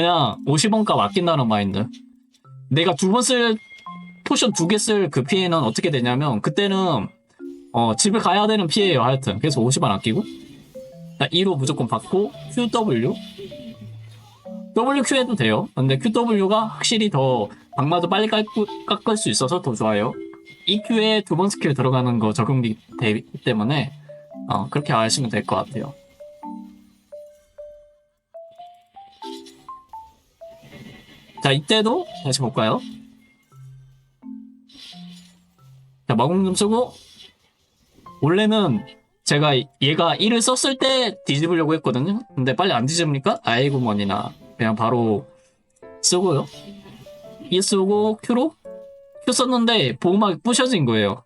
그냥 50원 값 아낀다는 마인드. 내가 두 번 쓸 포션 두 개 쓸 그 피해는 어떻게 되냐면 그때는 어 집에 가야 되는 피해예요 하여튼. 그래서 50원 아끼고. 2로 무조건 받고 QW WQ 해도 돼요. 근데 QW가 확실히 더 방마도 빨리 깎고, 깎을 수 있어서 더 좋아요. EQ에 두 번 스킬 들어가는 거 적용기 되기 때문에 어, 그렇게 아시면 될 것 같아요 자 이때도 다시 볼까요 자 마공 좀 쓰고 원래는 제가 얘가 1을 썼을 때 뒤집으려고 했거든요. 근데 빨리 안 뒤집으니까 아이고 뭐니나 그냥 바로 쓰고요. E 쓰고 Q로 Q 썼는데 보호막 부셔진 거예요.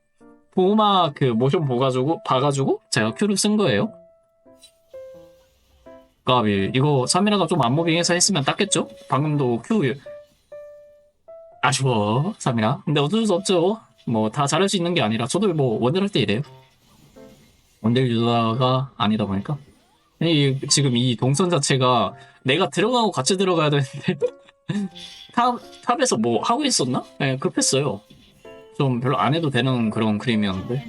보호막 그 모션 봐가지고 봐가지고 제가 Q를 쓴 거예요. 까비 이거 3이라가 좀 안무빙해서 했으면 땄겠죠? 방금도 Q 아쉬워 3이라 근데 어쩔 수 없죠. 뭐 다 잘할 수 있는 게 아니라 저도 뭐 원딜 할 때 이래요. 원딜 유저가 아니다 보니까 이, 지금 이 동선 자체가 내가 들어가고 같이 들어가야 되는데 탑, 탑에서 뭐 하고 있었나? 네, 급했어요. 좀 별로 안 해도 되는 그런 그림이었는데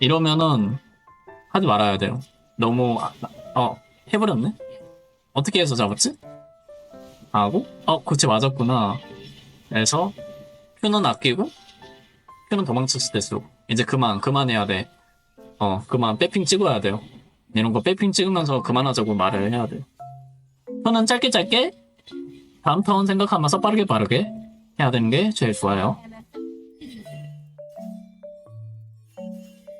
이러면은 하지 말아야 돼요. 너무 아, 어 해버렸네. 어떻게 해서 잡았지? 하고 어 그치 맞았구나. 그래서 큐는 아끼고 큐는 도망쳤을 때 쓰고 이제 그만 그만해야 돼. 어 그만 빼핑 찍어야 돼요. 이런 거 빼핑 찍으면서 그만하자고 말을 해야 돼. 턴은 짧게 짧게 다음 턴 생각하면서 빠르게 빠르게 해야 되는 게 제일 좋아요.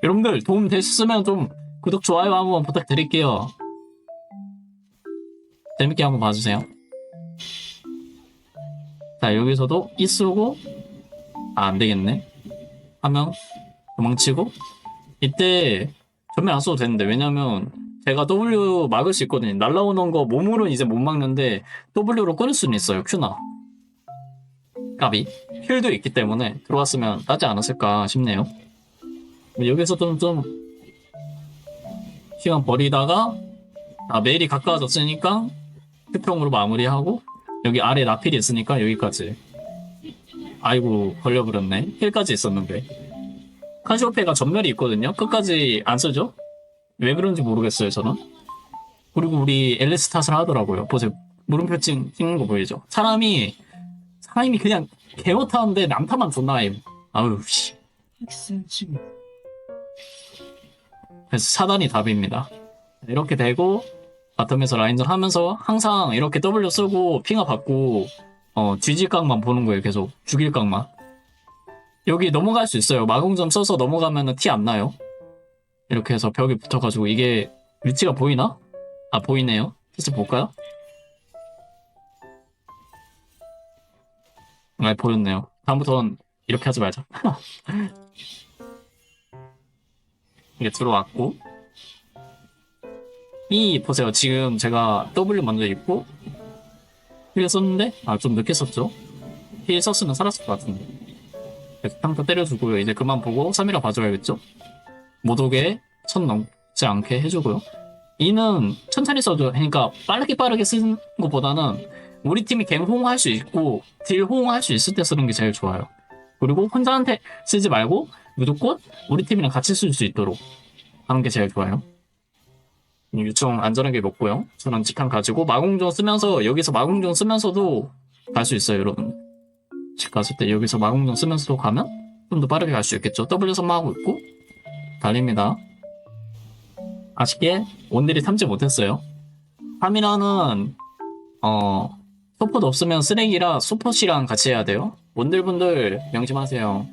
여러분들 도움 되셨으면 좀 구독 좋아요 한번 부탁드릴게요. 재밌게 한번 봐주세요. 자 여기서도 이 쓰고 아 안 되겠네. 하면 도망치고 이때 전면 안 써도 되는데 왜냐면 제가 W 막을 수 있거든요. 날라오는 거 몸으로 이제 못 막는데 W로 끊을 수는 있어요 Q나. 까비 힐도 있기 때문에 들어왔으면 따지 않았을까 싶네요. 여기서 좀, 좀 시간 버리다가 아 메일이 가까워졌으니까 수평으로 마무리하고 여기 아래 나필이 있으니까 여기까지. 아이고 걸려버렸네. 힐까지 있었는데. 카시오페가 전멸이 있거든요. 끝까지 안 쓰죠? 왜 그런지 모르겠어요 저는. 그리고 우리 앨리스 탓을 하더라고요. 보세요. 물음표 찍, 찍는 거 보이죠? 사람이 사람이 그냥 개못하는데 남타만 존나 해 아유 씨 그래서 차단이 답입니다. 이렇게 되고 바텀에서 라인전 하면서 항상 이렇게 W 쓰고 핑화 받고 어 뒤질 각만 보는 거예요 계속. 죽일 각만. 여기 넘어갈 수 있어요. 마공점 써서 넘어가면은 티안 나요? 이렇게 해서 벽에 붙어가지고 이게 위치가 보이나? 아 보이네요. 슬슬 볼까요? 아 보였네요. 다음부턴 이렇게 하지 말자 이게 들어왔고 이 보세요. 지금 제가 W 먼저 입고 힐 썼는데 아 좀 늦게 썼죠? 힐 썼으면 살았을 것 같은데. 평타 때려주고요. 이제 그만 보고 3이라 봐줘야겠죠? 못 오게 선 넘지 않게 해주고요. 이는 천천히 써줘. 그러니까 빠르게 빠르게 쓰는 것보다는 우리 팀이 갱 호응할 수 있고 딜 호응할 수 있을 때 쓰는 게 제일 좋아요. 그리고 혼자한테 쓰지 말고 무조건 우리 팀이랑 같이 쓸 수 있도록 하는 게 제일 좋아요 유충 안전하게 먹고요. 저는 직함 가지고 마공종 쓰면서 여기서 마공종 쓰면서도 갈 수 있어요, 여러분. 집 갔을 때 여기서 마공종 쓰면서도 가면 좀 더 빠르게 갈 수 있겠죠. W 선마하고 있고 달립니다. 아쉽게 원딜이 탐지 못했어요. 파미라는 어 소포도 없으면 쓰레기라 소포시랑 같이 해야 돼요. 원딜분들 명심하세요.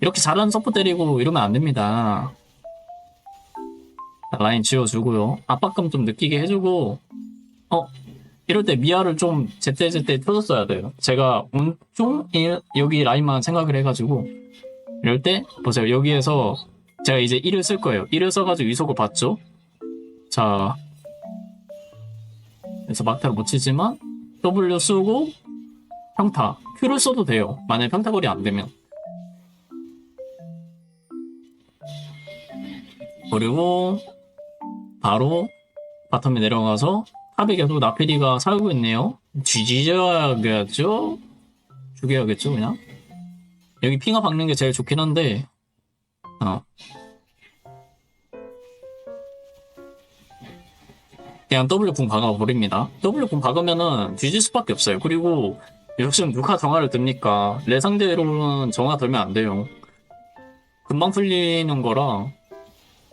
이렇게 잘하는 서포 때리고 이러면 안 됩니다. 라인 지워주고요. 압박감 좀 느끼게 해주고, 어, 이럴 때 미아를 좀 제때제때 틀어줬어야 돼요. 제가 운종 여기 라인만 생각을 해가지고, 이럴 때, 보세요. 여기에서 제가 이제 1을 쓸 거예요. 1을 써가지고 위속을 받죠. 자, 그래서 막타를 못 치지만, W 쓰고, 평타. Q를 써도 돼요. 만약에 평타거리 안 되면. 그리고 바로 바텀에 내려가서 탑에 계속 나페리가 살고 있네요. 뒤지져야겠죠? 죽여야겠죠, 그냥? 여기 핑화 박는 게 제일 좋긴 한데, 어. 그냥 W 궁 박아버립니다. W 궁 박으면은 뒤질 수밖에 없어요. 그리고 요즘 누가 정화를 듭니까? 내 상대로는 정화 들면 안 돼요. 금방 풀리는 거라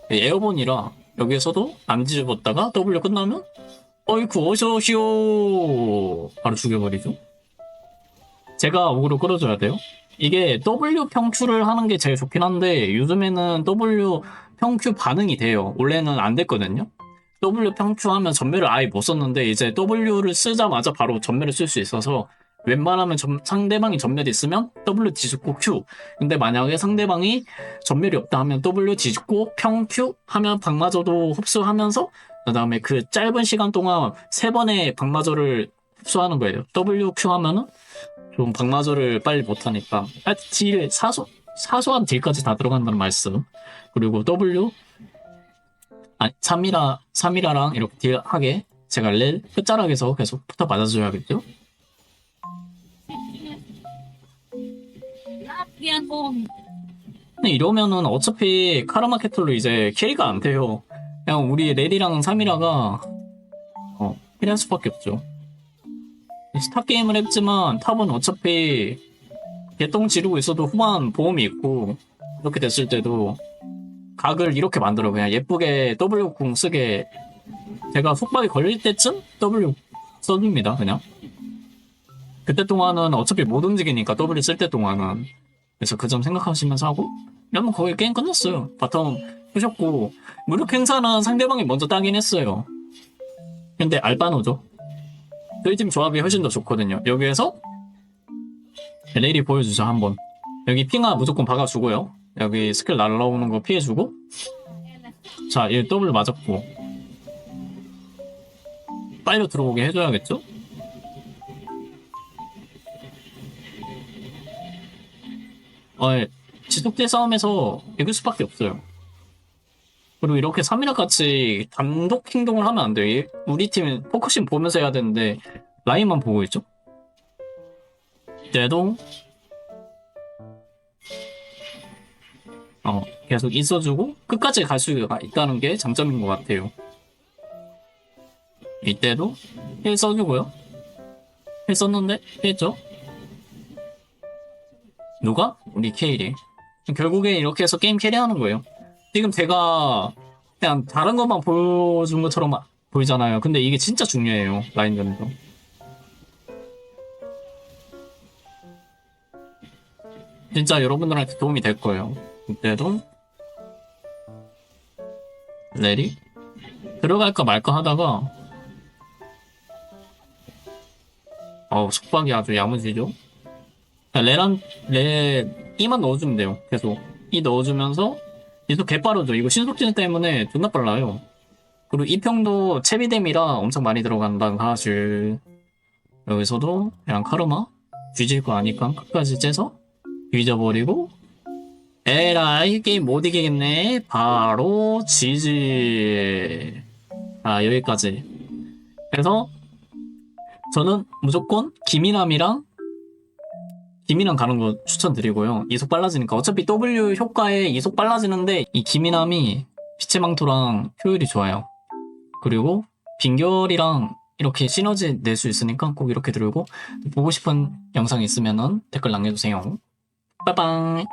에어본이라 여기에서도 안 뒤집었다가 W 끝나면 어이쿠 어서오시오 바로 죽여버리죠. 제가 어그로 끌어줘야 돼요. 이게 W 평큐를 하는 게 제일 좋긴 한데 요즘에는 W 평큐 반응이 돼요. 원래는 안 됐거든요. W 평큐 하면 전멸을 아예 못 썼는데 이제 W를 쓰자마자 바로 전멸을 쓸 수 있어서 웬만하면 점- 상대방이 전멸이 있으면 W 뒤집고 Q. 근데 만약에 상대방이 전멸이 없다 하면 W 뒤집고 평 Q 하면 박마저도 흡수하면서 그 다음에 그 짧은 시간 동안 세 번의 박마저를 흡수하는 거예요. W Q 하면은 좀 박마저를 빨리 못 하니까. 하여튼 딜 사소, 사소한 딜까지 다 들어간다는 말씀. 그리고 W 아니 3이라 3이라랑 이렇게 딜하게 제가 렐 끝자락에서 계속 붙어 맞아줘야겠죠 라피아노 근데 이러면은 어차피 카르마 캐틀로 이제 캐리가 안 돼요. 그냥 우리 레디랑 사미라가 어, 캐리할 수밖에 없죠. 스타 게임을 했지만 탑은 어차피 개똥 지르고 있어도 후반 보험이 있고 이렇게 됐을 때도 각을 이렇게 만들어 그냥 예쁘게 W 궁 쓰게 제가 속박이 걸릴 때쯤 W 써줍니다 그냥 그때 동안은 어차피 못 움직이니까 W 쓸 때 동안은 그래서 그 점 생각하시면서 하고 이러면 거의 게임 끝났어요. 바텀 푸셨고 무력 행사는 상대방이 먼저 따긴 했어요. 근데 알바노죠. 저희 팀 조합이 훨씬 더 좋거든요. 여기에서 레일이 보여주죠 한번. 여기 핑하 무조건 박아주고요. 여기 스킬 날라오는 거 피해주고 자, 얘 더블 맞았고 빨리 들어오게 해줘야겠죠? 어, 예. 지속대 싸움에서 이길 수밖에 없어요. 그리고 이렇게 3이랑 같이 단독 행동을 하면 안 돼요. 얘- 우리 팀 포커싱 보면서 해야 되는데 라인만 보고 있죠. 때도 어, 계속 있어주고 끝까지 갈 수가 있다는 게 장점인 것 같아요. 이때도 힐 써주고요. 힐 썼는데 피했죠. 누가? 우리 케일이. 결국에 이렇게 해서 게임 캐리하는 거예요. 지금 제가 그냥 다른 것만 보여준 것처럼 보이잖아요. 근데 이게 진짜 중요해요. 라인전에서. 진짜 여러분들한테 도움이 될 거예요. 그때도 레리 들어갈까 말까 하다가 어우 속박이 아주 야무지죠. 그냥 레란 레 이만 넣어주면 돼요. 계속 이 넣어주면서 얘도 개빠르죠. 이거 신속진 때문에 존나 빨라요. 그리고 이 평도 채비뎀이라 엄청 많이 들어간다는 사실. 여기서도 그냥 카르마 뒤질 거 아니까 끝까지 째서 뒤져버리고 에라이 게임 못 이기겠네. 바로 지지. 아 여기까지. 그래서 저는 무조건 김이남이랑 김이남 가는 거 추천드리고요. 이속 빨라지니까 어차피 W 효과에 이속 빨라지는데 이 김이남이 빛의 망토랑 효율이 좋아요. 그리고 빙결이랑 이렇게 시너지 낼 수 있으니까 꼭 이렇게 들고 보고 싶은 영상 있으면 댓글 남겨주세요. 빠이빠이.